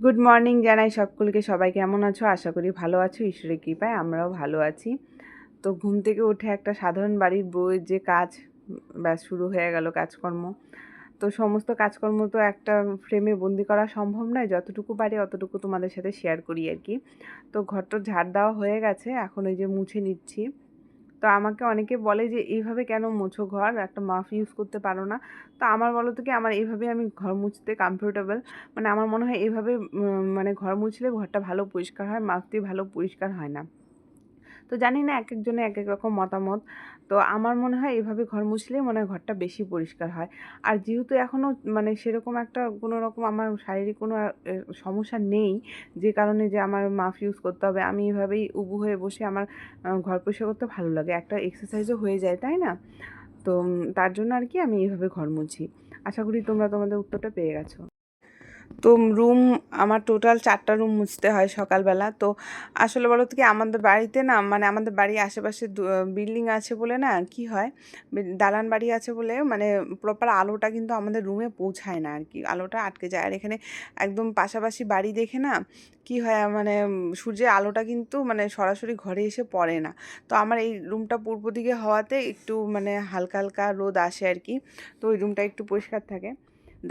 Good morning জানাই সকলকে। সবাই কেমন আছো? আশা করি ভালো আছো। ঈশ্বরের কৃপায় আমরাও ভালো আছি। তো ঘুম থেকে উঠে একটা সাধারণ বাড়ির বউয়ের যে কাজ, ব্যাস শুরু হয়ে গেল কাজকর্ম। তো সমস্ত কাজকর্ম তো একটা ফ্রেমে বন্দি করা সম্ভব নয়। যতটুকু পারি অতটুকু তোমাদের সাথে শেয়ার করি আর কি। তো ঘরটা ঝাড় দেওয়া হয়ে গেছে। এখন ওই যে মুছে নিচ্ছি। তো আমাকে অনেকে বলে যে, এইভাবে কেন মুছো ঘর? একটা মাফ ইউজ করতে পারো না। তো আমার বলো তো কি, আমার এইভাবে আমি ঘর মুছতে কমফোর্টেবল মানে আমার মনে হয় এইভাবে মানে ঘর মুছলে ঘরটা ভালো পরিষ্কার হয় মাফ দিয়ে ভালো পরিষ্কার হয় না। তো জানি না এক একজনের এক এক রকম মতামত। তো আমার মনে হয় এভাবে ঘর মুছলে মনে হয় ঘরটা বেশি পরিষ্কার হয়। আর যেহেতু এখনও মানে সেরকম একটা কোনো রকম আমার শারীরিক কোনো সমস্যা নেই, যে কারণে যে আমার মাফ ইউজ করতে হবে, আমি এভাবেই উবু হয়ে বসে আমার ঘর পরিষ্কার করতে ভালো লাগে। একটা এক্সারসাইজও হয়ে যায়, তাই না? তো তার জন্য আর কি আমি এইভাবে ঘর মুছি। আশা করি তোমরা তোমাদের উত্তরটা পেয়ে গেছো। তো রুম আমার টোটাল চারটা রুম মুছতে হয় সকালবেলা। তো আসলে বলো কি, আমাদের বাড়িতে না মানে আমাদের বাড়ির আশেপাশে বিল্ডিং আছে বলে না, কি হয়? দালান বাড়ি আছে বলে মানে প্রপার আলোটা কিন্তু আমাদের রুমে পৌঁছায় না আর কি আলোটা আটকে যায়। আর এখানে একদম পাশাপাশি বাড়ি দেখে না, কি হয় মানে সূর্যের আলোটা কিন্তু মানে সরাসরি ঘরে এসে পড়ে না। তো আমার এই রুমটা পূর্ব দিকে হওয়াতে একটু মানে হালকা হালকা রোদ আসে আর কি তো ওই রুমটা একটু পরিষ্কার থাকে।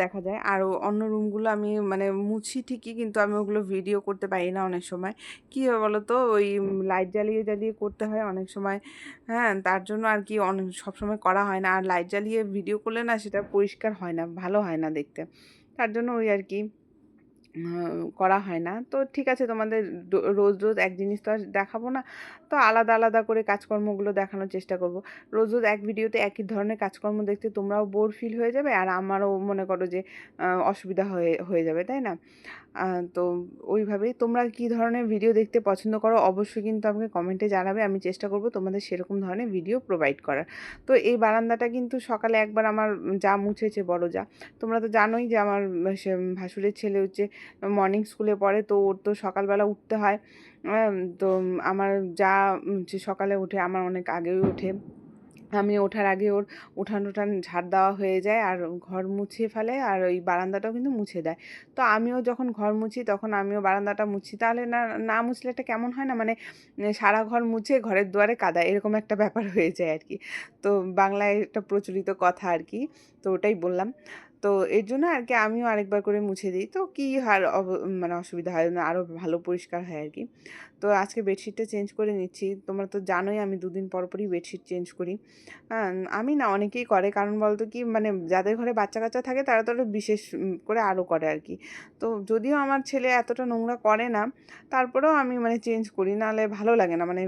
দেখা যায়। আর অন্য রুমগুলো আমি মানে মুছি ঠিকই কিন্তু আমি ওগুলো ভিডিও করতে পারি না অনেক সময়। কী হয় বলো তো ওই লাইট জ্বালিয়ে জ্বালিয়ে করতে হয় অনেক সময়। হ্যাঁ তার জন্য আর কি অনেক সবসময় করা হয় না। আর লাইট জ্বালিয়ে ভিডিও করলে না সেটা পরিষ্কার হয় না ভালো হয় না দেখতে। তার জন্য ওই আর কি করা হয় না। তো ঠিক আছে, তোমাদের রোজ রোজ এক জিনিস তো আর দেখাবো না। তো আলাদা আলাদা করে কাজকর্মগুলো দেখানোর চেষ্টা করব। রোজ রোজ এক ভিডিওতে একই ধরনের কাজকর্ম দেখতে তোমরাও বোর ফিল হয়ে যাবে আর আমারও মনে করো যে অসুবিধা হয়ে হয়ে যাবে, তাই না? তো ওইভাবেই তোমরা কি ধরনের ভিডিও দেখতে পছন্দ করো অবশ্যই কিন্তু আমাকে কমেন্টে জানাবে। আমি চেষ্টা করব তোমাদের সেরকম ধরনের ভিডিও প্রোভাইড করার। তো এই বারান্দাটা কিন্তু সকালে একবার আমার যা মুছেছে বড় যা। তোমরা তো জানোই যে আমার ভাসুরের ছেলে হচ্ছে মর্নিং স্কুলে পড়ে তো ওর তো সকালবেলা উঠতে হয়। তো আমার যা সকালে উঠে আমার অনেক আগেই ওঠে। আমি ওঠার আগে ওর উঠান উঠান ঝাড় দেওয়া হয়ে যায় আর ঘর মুছিয়ে ফেলে আর ওই বারান্দাটাও কিন্তু মুছে দেয়। তো আমিও যখন ঘর মুছি তখন আমিও বারান্দাটা মুছি। তাহলে না না মুছলে একটা কেমন হয় না? মানে সারা ঘর মুছে ঘরের দুয়ারে কাদা, এরকম একটা ব্যাপার হয়ে যায় আর কি। তো বাংলায় একটা প্রচলিত কথা আর কি। তো ওটাই বললাম। তো এর জন্য আর কি আমিও আরেকবার করে মুছে দিই। তো কী আর মানে অসুবিধা হয়? না আরও ভালো পরিষ্কার হয় আর কি তো আজকে বেডশিটটা চেঞ্জ করে নিচ্ছি। তোমরা তো জানোই আমি দুদিন পর পরই বেডশিট চেঞ্জ করি। আমি না অনেকেই করে। কারণ বলতো কি মানে যাদের ঘরে বাচ্চা কাচ্চা থাকে, তারা তো বিশেষ করে আরও করে আর কি তো যদিও আমার ছেলে এতটা নোংরা করে না, তারপরেও আমি মানে চেঞ্জ করি। নাহলে ভালো লাগে না। মানে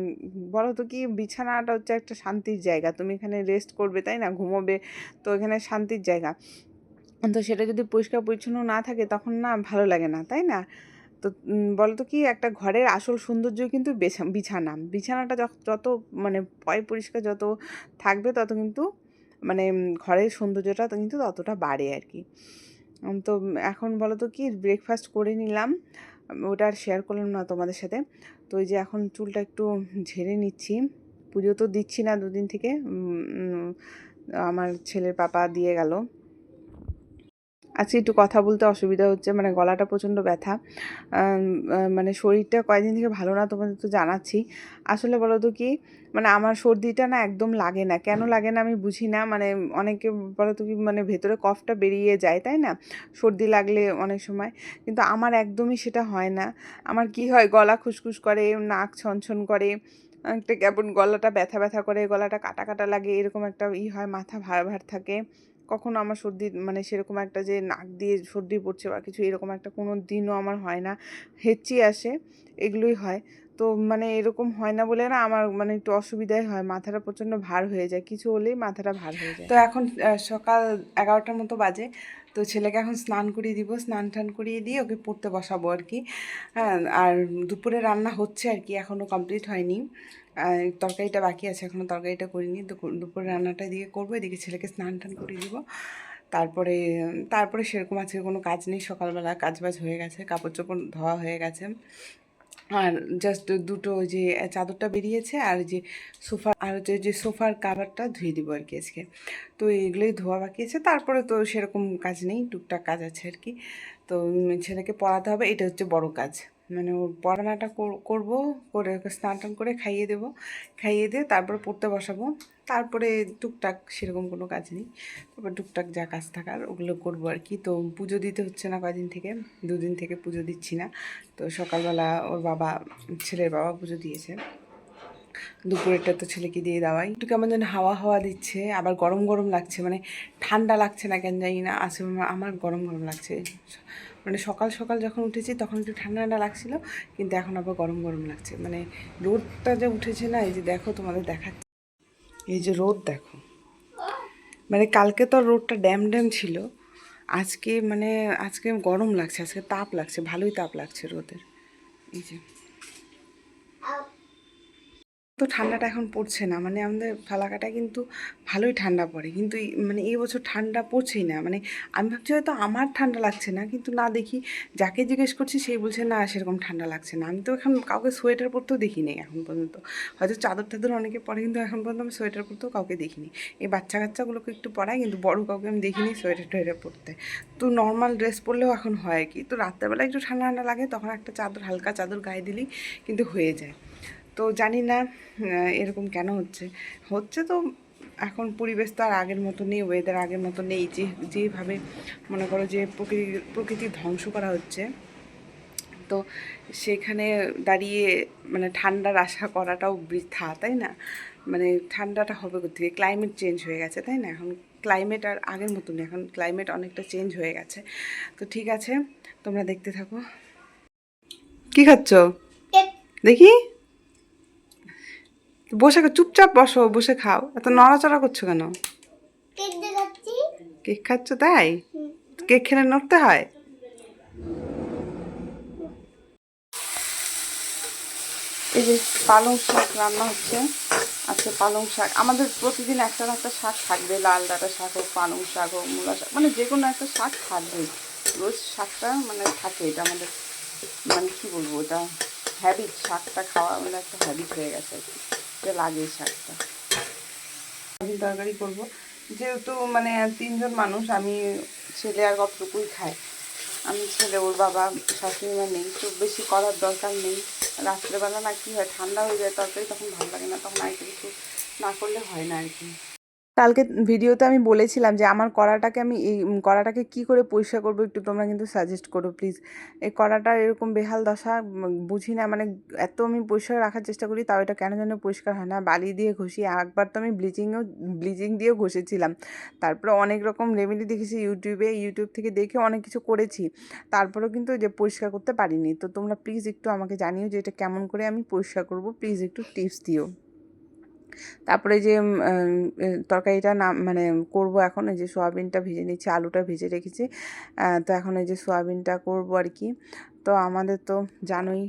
বলো তো কি, বিছানাটা হচ্ছে একটা শান্তির জায়গা। তুমি এখানে রেস্ট করবে, তাই না? ঘুমোবে, তো এখানে শান্তির জায়গা। তো সেটা যদি পরিষ্কার পরিচ্ছন্ন না থাকে তখন না ভালো লাগে না, তাই না? তো বলতো কি একটা ঘরের আসল সৌন্দর্য কিন্তু বেছা- বিছানা। বিছানাটা যত মানে পয় পরিষ্কার যত থাকবে তত কিন্তু মানে ঘরের সৌন্দর্যটা কিন্তু ততটা বাড়ে আর কি। তো এখন বলো তো কি ব্রেকফাস্ট করে নিলাম। ওটা আর শেয়ার করলাম না তোমাদের সাথে। তো ওই যে এখন চুলটা একটু ঝেড়ে নিচ্ছি। পুজো তো দিচ্ছি না দুদিন থেকে। আমার ছেলের পাপা দিয়ে গেল। আজকে একটু কথা বলতে অসুবিধা হচ্ছে মানে গলাটা প্রচণ্ড ব্যথা। মানে শরীরটা কয়েকদিন থেকে ভালো না তোমাদের তো জানাচ্ছি। আসলে বলো তো কি মানে আমার সর্দিটা না একদম লাগে না। কেন লাগে না আমি বুঝি না মানে অনেকে বলো তো কি মানে ভেতরে কফটা বেরিয়ে যায়, তাই না? সর্দি লাগলে অনেক সময়। কিন্তু আমার একদমই সেটা হয় না। আমার কি হয়, গলা খুসখুস করে, নাক ছনছন করে, একটা কেমন গলাটা ব্যথা ব্যথা করে, গলাটা কাটা কাটা লাগে, এরকম একটা ই হয়, মাথা ভার ভার থাকে। কখনো আমার সর্দি মানে সেরকম একটা যে নাক দিয়ে সর্দি পড়ছে বা কিছু এরকম একটা কোনো দিনও আমার হয় না। হেঁচি আসে, এগুলোই হয়। তো মানে এরকম হয় না বলে না আমার মানে একটু অসুবিধাই হয়। মাথাটা প্রচণ্ড ভার হয়ে যায়। কিছু হলেই মাথাটা ভার হয়ে যায়। তো এখন সকাল এগারোটার মতো বাজে। তো ছেলেকে এখন স্নান করিয়ে দিব। স্নান টান করিয়ে দিয়ে ওকে পড়তে বসাবো আর কি। হ্যাঁ আর দুপুরে রান্না হচ্ছে আর কি। এখনও কমপ্লিট হয়নি। তরকারিটা বাকি আছে এখনও তরকারিটা করিনি। দুপুরে রান্নাটা দিয়ে করব, এদিকে ছেলেকে স্নান টান করিয়ে দিব। তারপরে তারপরে সেরকম আজকে কোনো কাজ নেই, সকালবেলা কাজ বাজ হয়ে গেছে কাপড় চোপড় ধোয়া হয়ে গেছে। আর জাস্ট দুটো যে চাদরটা বেরিয়েছে আর যে সোফা, আর হচ্ছে যে সোফার কাভারটা ধুয়ে দিব আর কি আজকে। তো এগুলোই ধোয়া বাকি আছে, তারপরে তো সেরকম কাজ নেই, টুকটাক কাজ আছে আর কি। তো ছেলেকে পড়াতে হবে, এটা হচ্ছে বড় কাজ। মানে ওর পড়ানাটা কর- করব, করে ওকে স্নান টান করে খাইয়ে দেবো। খাইয়ে দিয়ে তারপরে পড়তে বসাবো। তারপরে টুকটাক সেরকম কোনো কাজ নেই। তারপর টুকটাক যা কাজ থাকার ওগুলো করব আর কি। তো পুজো দিতে হচ্ছে না কয়দিন থেকে, দুদিন থেকে পুজো দিচ্ছি না। তো সকালবেলা ওর বাবা, ছেলের বাবা পুজো দিয়েছে। দুপুরেরটা তো ছেলেকে দিয়ে দেওয়াই। একটু কেমন যেন হাওয়া হাওয়া দিচ্ছে, আবার গরম গরম লাগছে। মানে ঠান্ডা লাগছে না কেন জানি না। আসলে আমার গরম গরম লাগছে। মানে সকাল সকাল যখন উঠেছি তখন একটু ঠান্ডা ঠান্ডা লাগছিল, কিন্তু এখন আবার গরম গরম লাগছে। মানে রোদটা যে উঠেছে না, এই যে দেখো তোমাদের দেখাচ্ছে। এই যে রোদ দেখো। মানে কালকে তো রোদটা ড্যাম ড্যাম ছিল। আজকে মানে আজকে গরম লাগছে, আজকে তাপ লাগছে, ভালোই তাপ লাগছে রোদের। এই যে। তো ঠান্ডাটা এখন পড়ছে না। মানে আমাদের ফালাকাটায় কিন্তু ভালোই ঠান্ডা পড়ে। কিন্তু মানে এই বছর ঠান্ডা পড়ছেই না। মানে আমি ভাবছি হয়তো আমার ঠান্ডা লাগছে না, কিন্তু না দেখি। যাকে জিজ্ঞেস করছি সেই বলছে, না, সেরকম ঠান্ডা লাগছে না। আমি তো এখন কাউকে সোয়েটার পরতেও দেখিনি এখন পর্যন্ত। হয়তো চাদর টাদর অনেকে পরে, কিন্তু এখন পর্যন্ত আমি সোয়েটার পরতেও কাউকে দেখিনি। এই বাচ্চা কাচ্চাগুলোকে একটু পরাই, কিন্তু বড় কাউকে আমি দেখিনি সোয়েটার টোয়েটার পরতে। তো নর্মাল ড্রেস পরলেও এখন হয় কি? তো রাত্রেবেলা একটু ঠান্ডা ঠান্ডা লাগে, তখন একটা চাদর, হালকা চাদর গায়ে দিলেই কিন্তু হয়ে যায়। তো জানি না এরকম কেন হচ্ছে? হচ্ছে তো এখন পরিবেশ তো আর আগের মতো নেই ওয়েদার আগের মতো নেই। যে যেভাবে মনে করো যে প্রকৃতি প্রকৃতি ধ্বংস করা হচ্ছে তো সেখানে দাঁড়িয়ে মানে ঠান্ডার আশা করাটাও বৃথা তাই না? মানে ঠান্ডাটা হবে কোথেকে ক্লাইমেট চেঞ্জ হয়ে গেছে তাই না? এখন ক্লাইমেট আর আগের মতো নেই এখন ক্লাইমেট অনেকটা চেঞ্জ হয়ে গেছে। তো ঠিক আছে তোমরা দেখতে থাকো। কি খাচ্ছ? দেখি। বসে চুপচাপ বসো বসে খাও। এত নড়াচড়া করছ কেন? কেক খাচ্ছ তাই? কেক খেলে নড়তে হয়? এই যে পালং শাক রান্না হচ্ছে। আচ্ছা পালং শাক। আমাদের প্রতিদিন একটা না একটা শাক থাকবে। লাল ডাটা শাক হোক পালং শাক হোক মূলা শাক মানে যে কোনো একটা শাক থাকবেই রোজ শাকটা মানে থাকে এটা আমাদের মানে কি বলব এটা? হ্যাবিট শাকটা খাওয়া মানে একটা হ্যাবিট হয়ে গেছে। আর কি লাগে শাকটা। আমি তরকারি করব। যেহেতু মানে তিনজন মানুষ, আমি ছেলে আর কতটুকুই খাই। আমি ছেলে, ওর বাবা, শাশুড়ি মা নেই খুব বেশি করার দরকার নেই। রাত্রেবেলা না কী হয়, ঠান্ডা হয়ে যায়, তরকারি তখন ভালো লাগে না, তখন আর কিছু না করলে হয় না আর কি। কালকে ভিডিওতে আমি বলেছিলাম যে আমার কড়াটাকে আমি এই কড়াটাকে কি করে পরিষ্কার করব একটু তোমরা কিন্তু সাজেস্ট করো প্লিজ এই কড়াটা এরকম বেহাল দশা বুঝি না মানে এত আমি পরিষ্কার রাখার চেষ্টা করি, তাও এটা কেন যেন পরিষ্কার হয় না। বালি দিয়ে ঘষি, একবার তো আমি ব্লিচিংও ব্লিচিং দিয়েও ঘষেছিলাম। তারপরে অনেক রকম রেমেডি দেখেছি ইউটিউবে, ইউটিউব থেকে দেখে অনেক কিছু করেছি। তারপরেও কিন্তু যে পরিষ্কার করতে পারিনি। তো তোমরা প্লিজ একটু আমাকে জানিও যে এটা কেমন করে আমি পরিষ্কার করব। প্লিজ একটু টিপস দিও। তারপরে যে তরকারিটা নাম মানে করব এখন, এই যে সোয়াবিনটা ভেজে নিচ্ছি, আলুটা ভেজে রেখেছি তো এখন এই যে সোয়াবিনটা করব আর কি। তো আমাদের তো জানোই,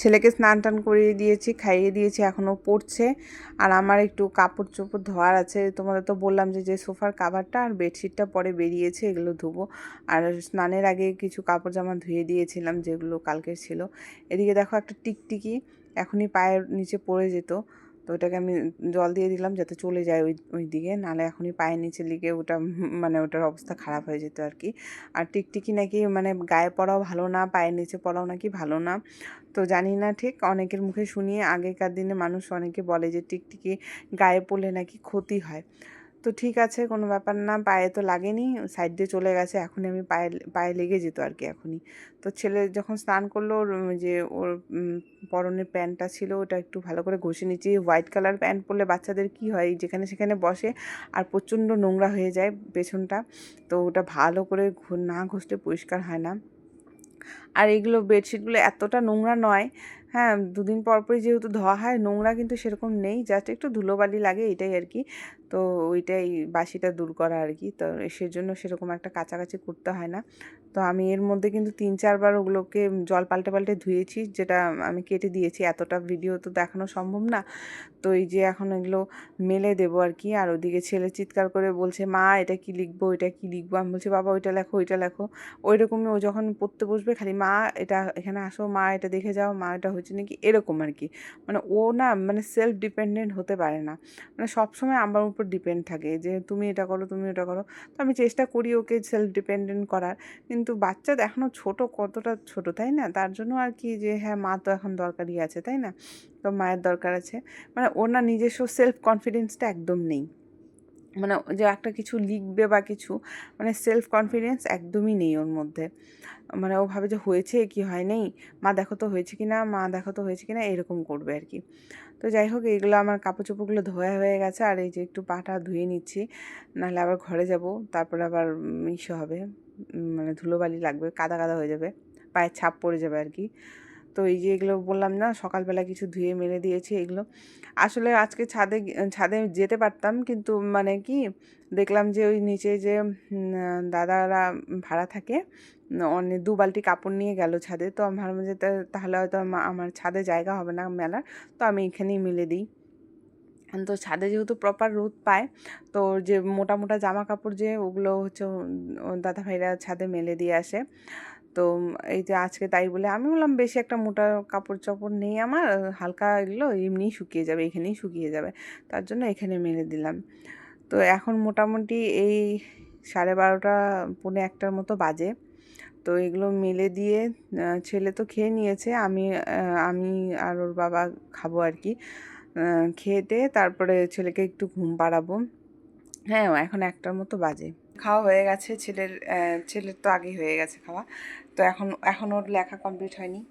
ছেলেকে স্নান টান করিয়ে দিয়েছি, খাইয়ে দিয়েছি, এখনও পড়ছে। আর আমার একটু কাপড় চোপড় ধোয়ার আছে, তোমাদের তো বললাম যে যে সোফার কাভারটা আর বেডশিটটা পরে বেরিয়েছে, এগুলো ধুবো। আর স্নানের আগে কিছু কাপড় জামা ধুয়ে দিয়েছিলাম, যেগুলো কালকের ছিল। এদিকে দেখো একটা টিকটিকি, এখনই পায়ের নিচে পড়ে যেত। তো ওটাকে আমি জল দিয়ে দিলাম যাতে চলে যায় ওই ওই দিকে। নাহলে এখনই পায়ের নিচে লিগে ওটা মানে ওটার অবস্থা খারাপ হয়ে যেত আর কি। আর টিকটিকি নাকি মানে গায়ে পড়াও ভালো না, পায়ের নিচে পড়াও নাকি ভালো না। তো জানি না ঠিক, অনেকের মুখে শুনিয়ে আগেকার দিনে মানুষ অনেকে বলে যে টিকটিকি গায়ে পড়লে নাকি ক্ষতি হয়। তো ঠিক আছে, কোনো ব্যাপার না। পায়ে তো লাগেনি সাইড দিয়ে চলে গেছে, এখনই আমি পায়ে পায়ে লেগে যেত আর কি এখনই। তো ছেলে যখন স্নান করল, ওর যে ওর পরনের প্যান্টটা ছিল, ওটা একটু ভালো করে ঘষে নিচ্ছি। হোয়াইট কালার প্যান্ট পরলে বাচ্চাদের কি হয়, যেখানে সেখানে বসে আর প্রচণ্ড নোংরা হয়ে যায় পেছনটা। তো ওটা ভালো করে না ঘষলে পরিষ্কার হয় না। আর এগুলো বেডশিটগুলো এতটা নোংরা নয় হ্যাঁ দুদিন পর পরই যেহেতু ধোয়া হয়, নোংরা কিন্তু সেরকম নেই জাস্ট একটু ধুলোবালি লাগে, এটাই আর কি। তো ওইটাই বাসিটা দূর করা আর কি। তো সেজন্য সেরকম একটা কাছাকাছি করতে হয় না। তো আমি এর মধ্যে কিন্তু তিন চারবার ওগুলোকে জল পাল্টে পাল্টে ধুয়েছি, যেটা আমি কেটে দিয়েছি। এতটা ভিডিও তো দেখানো সম্ভব না। তো এই যে এখন এগুলো মেলে দেবো আর কি। আর ওদিকে ছেলে চিৎকার করে বলছে, মা, এটা কি লিখব, এটা কি লিখব? আমি বলছি, বাবা, ওইটা লেখো ওইটা লেখো। ওই রকমই ও যখন পড়তে বসবে, খালি, মা, এটা এখানে আসো, মা, এটা দেখে যাও, মা, এটা হয়েছে নাকি এরকম আর কি মানে ও না মানে সেলফ ডিপেন্ডেন্ট হতে পারে না। মানে সবসময় আমার উপর ডিপেন্ড থাকে যে তুমি এটা করো, তুমি ওটা করো। তো আমি চেষ্টা করি ওকে সেলফ ডিপেন্ডেন্ট করার। কিন্তু বাচ্চা এখনও ছোট, কতটা ছোট তাই না? তার জন্য আর কি যে হ্যাঁ মা তো এখন দরকারই আছে তাই না? তো মায়ের দরকার আছে। মানে ওর না নিজস্ব সেলফ কনফিডেন্সটা একদম নেই। মানে যে একটা কিছু লিখবে বা কিছু মানে সেলফ কনফিডেন্স একদমই নেই ওর মধ্যে। মানে ও ভাবে যে হয়েছে কি হয় নেই, মা দেখো তো হয়েছে কি না মা দেখো তো হয়েছে কি না এরকম করবে আর কি। তো যাই হোক এইগুলো আমার কাপড় চোপড়গুলো ধোয়া হয়ে গেছে, আর এই যে একটু পাটা ধুয়ে নিচ্ছি, নাহলে আবার ঘরে যাব, তারপরে আবার ইসে হবে মানে ধুলোবালি লাগবে, কাদা কাদা হয়ে যাবে, পায়ের ছাপ পড়ে যাবে আর কি। তো এই যে এগুলো বললাম না, সকালবেলা কিছু ধুয়ে মেলে দিয়েছি এগুলো। আসলে আজকে ছাদে ছাদে যেতে পারতাম কিন্তু মানে কি, দেখলাম যে ওই নিচে যে দাদারা ভাড়া থাকে অনেক দু বালতি কাপড় নিয়ে গেল ছাদে। তো আমি ভাবলাম যে তাহলে হয়তো আমার ছাদে জায়গা হবে না মেলার, তো আমি এখানেই মেলে দিই। তো ছাদে যেহেতু প্রপার রোদ পায়, তো যে মোটা মোটা জামা কাপড় যে ওগুলো হচ্ছে দাদা ভাইরা ছাদে মেলে দিয়ে আসে। তো এই যে আজকে তাই বলে আমি বললাম, বেশি একটা মোটা কাপড় চোপড় নেই আমার, হালকা এগুলো এমনিই শুকিয়ে যাবে, এখানেই শুকিয়ে যাবে। তার জন্য এখানে মেলে দিলাম। তো এখন মোটামুটি এই সাড়ে বারোটা, পৌনে একটার মতো বাজে। তো এগুলো মেলে দিয়ে ছেলে তো খেয়ে নিয়েছে, আমি আমি আর ওর বাবা খাব আর কি। খেয়ে তারপরে ছেলেকে একটু ঘুম পাড়াবো। হ্যাঁ এখন একটার মতো বাজে। খাওয়া হয়ে গেছে, ছেলের ছেলের তো আগেই হয়ে গেছে খাওয়া। তো এখন এখন ওর লেখা কমপ্লিট হয়নি।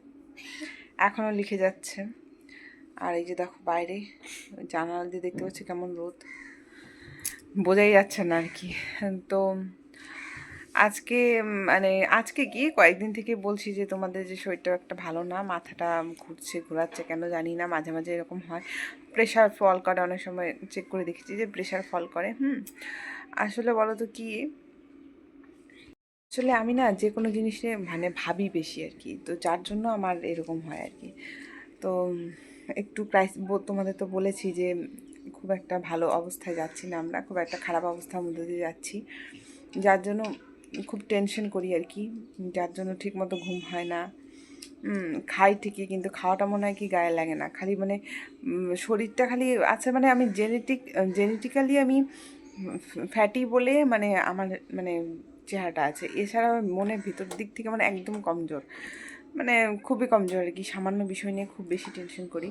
এখনও লিখে যাচ্ছে। আর এই যে দেখো বাইরে, জানালা দিয়ে দেখতে পাচ্ছি কেমন রোদ। বোঝাই যাচ্ছে না আর কি। তো আজকে মানে আজকে কি? কয়েকদিন থেকে বলছি যে তোমাদের যে শরীরটা একটা ভালো না, মাথাটা ঘুরছে, ঘোরাচ্ছে, কেন জানি না, মাঝে মাঝে এরকম হয়। প্রেশার ফল করে, অনেক সময় চেক করে দেখেছি যে প্রেশার ফল করে, হুম। আসলে বলো তো কি আসলে আমি না যে কোনো জিনিসে মানে ভাবি বেশি আর কি। তো যার জন্য আমার এরকম হয় আর কি। তো একটু প্রাইস তোমাদের তো বলেছি যে খুব একটা ভালো অবস্থায় যাচ্ছি না আমরা, খুব একটা খারাপ অবস্থার মধ্যে দিয়ে যাচ্ছি। যার জন্য খুব টেনশন করি আর কি। যার জন্য ঠিকমতো ঘুম হয় না। খাই ঠিকই কিন্তু খাওয়াটা মনে হয় কি গায়ে লাগে না। খালি মানে শরীরটা খালি আছে মানে আমি জেনেটিক জেনেটিক্যালি আমি ফ্যাটি বলে মানে আমার মানে চেহারাটা আছে। এছাড়া মনের ভিতর দিক থেকে মানে একদম কমজোর। মানে খুবই কমজোর আর কি, সামান্য বিষয় নিয়ে খুব বেশি টেনশন করি।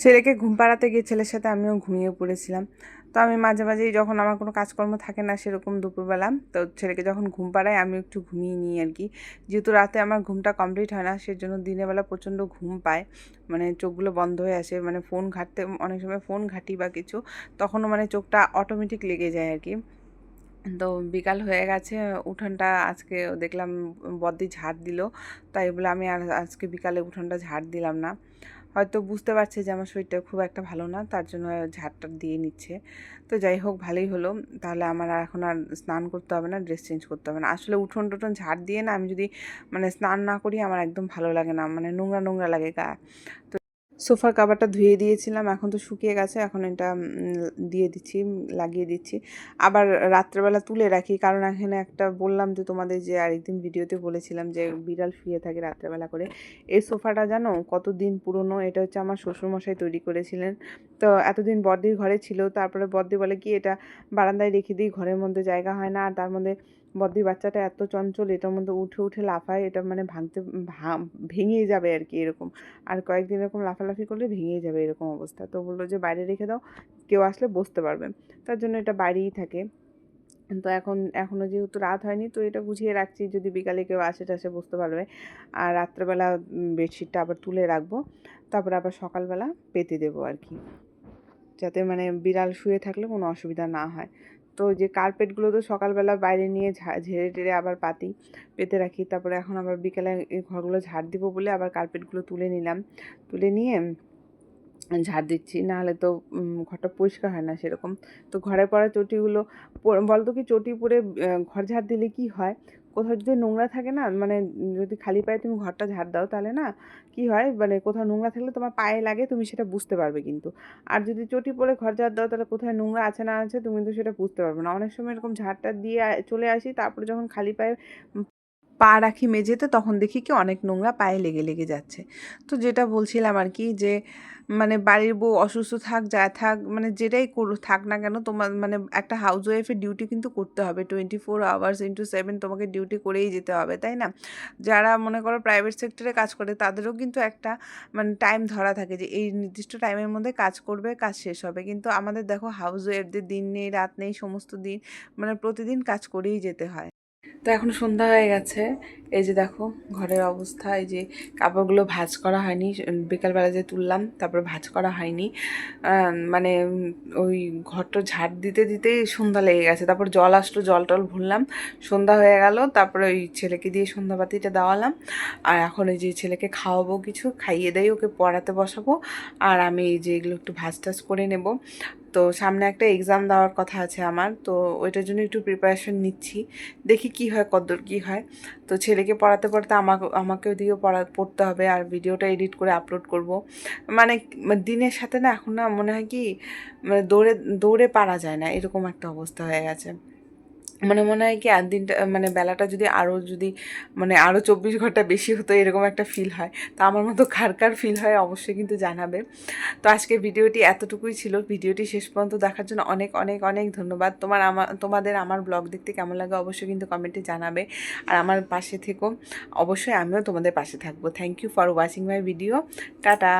ছেলেকে ঘুম পাড়াতে গিয়ে ছেলের সাথে আমিও ঘুমিয়ে পড়েছিলাম। তো আমি মাঝে মাঝেই যখন আমার কোনো কাজকর্ম থাকে না সেরকম দুপুরবেলা, তো ছেলেকে যখন ঘুম পাড়াই আমি একটু ঘুমিয়ে নিই আর কি। যেহেতু রাতে আমার ঘুমটা কমপ্লিট হয় না, সেজন্য দিনের বেলা প্রচণ্ড ঘুম পায়। মানে চোখগুলো বন্ধ হয়ে আসে মানে ফোন ঘাঁটতে, অনেক সময় ফোন ঘাঁটি বা কিছু, তখনও মানে চোখটা অটোমেটিক লেগে যায় আর কি। তো বিকাল হয়ে গেছে, উঠোনটা আজকে দেখলাম বদ্দি ঝাড় দিল। তাই বলে আমি আর আজকে বিকালে উঠোনটা ঝাড় দিলাম না। হয়তো বুঝতে পারছে যে আমার শরীরটা খুব একটা ভালো না, তার জন্য ঝাড়টা দিয়ে নিচ্ছে। তো যাই হোক, ভালোই হলো। তাহলে আমার আর এখন আর স্নান করতে হবে না ড্রেস চেঞ্জ করতে হবে না। আসলে উঠোন টুঠোন ঝাড় দিয়ে না আমি যদি মানে স্নান না করি, আমার একদম ভালো লাগে না। মানে নোংরা নোংরা লাগে গা। তো সোফার কাভারটা ধুয়ে দিয়েছিলাম, এখন তো শুকিয়ে গেছে, এখন এটা দিয়ে দিচ্ছি, লাগিয়ে দিচ্ছি। আবার রাত্রেবেলা তুলে রাখি, কারণ এখানে একটা বললাম যে তোমাদের যে আরেকদিন ভিডিওতে বলেছিলাম যে বিড়াল শুয়ে থাকে রাত্রেবেলা করে। এই সোফাটা জানো কতদিন পুরনো? এটা হচ্ছে আমার শ্বশুরমশাই তৈরি করেছিলেন। তো এতদিন বদ্দির ঘরে ছিল, তারপরে বদ্দি বলে কি এটা বারান্দায় রেখে দিই, ঘরের মধ্যে জায়গা হয় না, আর তার মধ্যে বদ্দির বাচ্চাটা এত চঞ্চল, এটার মধ্যে উঠে উঠে লাফায়, এটা মানে ভাঙতে ভেঙে যাবে আর কি এরকম। আর কয়েকদিন এরকম লাফালাফি করলে ভেঙে যাবে এরকম অবস্থা। তো বলল যে, বাইরে রেখে দাও, কেউ আসলে বসতে পারবে। তার জন্য এটা বাইরেই থাকে। তো এখন এখনও যেহেতু রাত হয়নি, তো এটা গুছিয়ে রাখছি। যদি বিকালে কেউ আসে টাসে বসতে পারবে। আর রাত্রেবেলা বেডশিটটা আবার তুলে রাখব। তারপরে আবার সকালবেলা পেতে দেবো আর কি। যাতে মানে বিড়াল শুয়ে থাকলে কোনো অসুবিধা না হয়। তো যে কার্পেটগুলো তো সকালবেলা বাইরে নিয়ে ঝেড়ে টেড়ে আবার পাতি পেতে রাখি। তারপরে এখন আবার বিকেলে ঘরগুলো ঝাড় দিব বলে আবার কার্পেটগুলো তুলে নিলাম। তুলে নিয়ে ঝাড় দিচ্ছি। নাহলে তো ঘরটা পরিষ্কার হয় না সেরকম। তো ঘরে পড়া চটিগুলো বলতো কি চটি পরে ঘর ঝাড় দিলে কি হয়? কোথাও যদি নোংরা থাকে না মানে যদি খালি পায়ে তুমি ঘরটা ঝাড় দাও তাহলে না কি হয়? মানে কোথাও নোংরা থাকলে তোমার পায়ে লাগে, তুমি সেটা বুঝতে পারবে কিন্তু। আর যদি চটি পরে ঘর ঝাড় দাও তাহলে কোথায় নোংরা আছে না আছে তুমি তো সেটা বুঝতে পারবে না। অনেক সময় এরকম ঝাড়টা দিয়ে চলে আসি, তারপরে যখন খালি পায়ে পা রাখি মেঝেতে, তখন দেখি কি অনেক নোংরা পায়ে লেগে লেগে যাচ্ছে। তো যেটা বলছিলাম আর কি যে মানে বাড়ির বউ অসুস্থ থাক, যা থাক মানে যেটাই করো থাক না কেন তোমার মানে একটা হাউস ওয়াইফের ডিউটি কিন্তু করতে হবে। Twenty four hours into seven তোমাকে ডিউটি করেই যেতে হবে, তাই না? যারা মনে করো প্রাইভেট সেক্টরে কাজ করে, তাদেরও কিন্তু একটা মানে টাইম ধরা থাকে যে, এই নির্দিষ্ট টাইমের মধ্যে কাজ করবে, কাজ শেষ হবে। কিন্তু আমাদের দেখো হাউস ওয়াইফদের দিন নেই, রাত নেই, সমস্ত দিন মানে প্রতিদিন কাজ করেই যেতে হয়। তো এখন সন্ধ্যা হয়ে গেছে। এই যে দেখো, ঘরের অবস্থা, এই যে কাপড়গুলো ভাঁজ করা হয়নি, বিকালবেলা যে তুললাম, তারপরে ভাঁজ করা হয়নি। মানে ওই ঘরটা ঝাড় দিতে দিতেই সন্ধ্যা লেগে গেছে। তারপর জল আসলো, জল টল ভরলাম সন্ধ্যা হয়ে গেল, তারপরে ওই ছেলেকে দিয়ে সন্ধ্যাবাতিটা দেওয়ালাম। আর এখন ওই যে ছেলেকে খাওয়াবো কিছু, খাইয়ে দেয় ওকে পড়াতে বসাবো, আর আমি এই যে এগুলো একটু ভাজ টাজ করে নেব। তো সামনে একটা এক্সাম দেওয়ার কথা আছে আমার, তো ওইটার জন্য একটু প্রিপারেশন নিচ্ছি, দেখি কি হয়, কদ্দূর কি হয়। তো ছেলেকে পড়াতে পড়াতে আমাকে, আমাকেও দিয়েও পড়া, পড়তে হবে আর ভিডিওটা এডিট করে আপলোড করব। মানে দিনের সাথে না এখন না মনে হয় কি মানে দৌড়ে দৌড়ে পারা যায় না, এরকম একটা অবস্থা হয়ে গেছে। মানে মনে হয় কি আর দিনটা মানে বেলাটা যদি আরও যদি মানে আরও চব্বিশ ঘণ্টা বেশি হতো, এরকম একটা ফিল হয়। তো আমার মতো কার কার ফিল হয় অবশ্যই কিন্তু জানাবে। তো আজকে ভিডিওটি এতটুকুই ছিল। ভিডিওটি শেষ পর্যন্ত দেখার জন্য অনেক অনেক অনেক ধন্যবাদ। তোমার আমার তোমাদের আমার ব্লগ দেখতে কেমন লাগে অবশ্যই কিন্তু কমেন্টে জানাবে। আর আমার পাশে থেকো। অবশ্যই আমিও তোমাদের পাশে থাকব। Thank you for watching my video tata